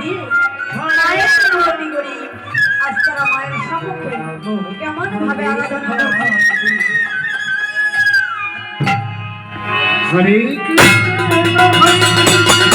দিয়ে মায়ের আরতি করি আজ তারা মায়ের সম্মুখে কেমন ভাবে আরাধনা করছে হরে কৃষ্ণ হরে রাম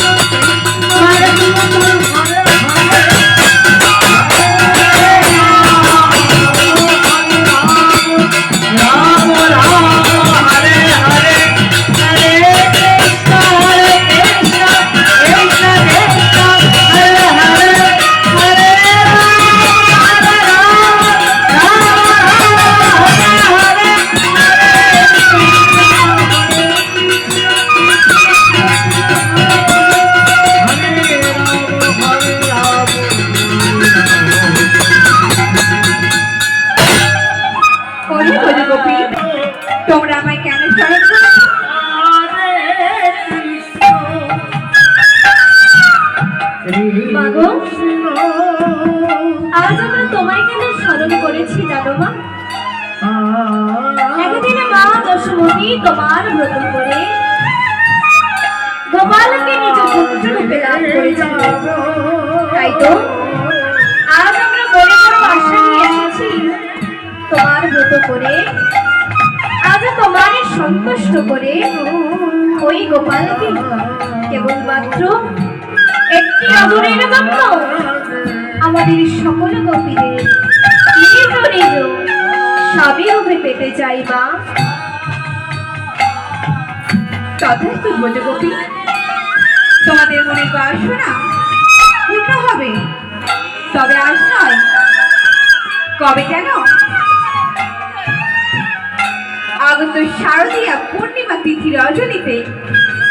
তোমরা আমায় কেন স্মরণ করেছ মাগো? আজ আমরা তোমায় কেন স্মরণ করেছি জানো মা? একদিনে মা দশমী তোমার ব্রত করে গোপালকে নিজ পুত্র রূপে লাভ করেছিল। তাই তো? আজ আমরা বড় বড় আশা নিয়ে এসেছি। তোমার ব্রত করে সন্তুষ্ট করে ওই গোপালকে কেবলমাত্র একটি আদরের জন্য আমাদের সকল গোপীদের নিজ রূপে পেতে চাই মা। তথায় তো বোঝো গোপী, তোমাদের মনের বাসনা পূর্ণ হবে। তবে আজ নয়, কবে জানো শারদীয়া পূর্ণিমা তিথি রজনীতে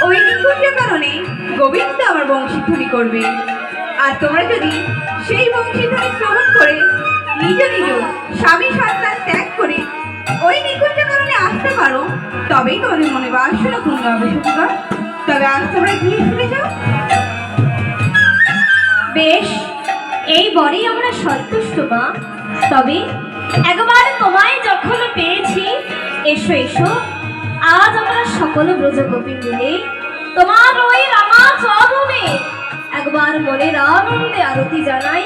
ওই নিকুঞ্জ কারণে গোবিন্দ আমার বংশীধ্বনি করবে। আর তোমরা যদি সেই বংশীধ্বনি শ্রবণ করে নিজ নিজ স্বামী সন্তান ত্যাগ করে ওই নিকুঞ্জ কারণে আসতে পারো, তবেই তোমাদের মনে বাসনা পূর্ণ হবে, সুন্দর। তবে আজ তোমরা গিয়ে ফিরে যাও? বেশ, এই বরেই আমরা সন্তুষ্ট মা। তবে একবার তোমায় যখন পেয়েছি এসো এসো। আজ আমরা সকল ব্রজগোপী মিলে তোমার ওই রামা চরণে একবার মনের আনন্দে আরতি জানাই।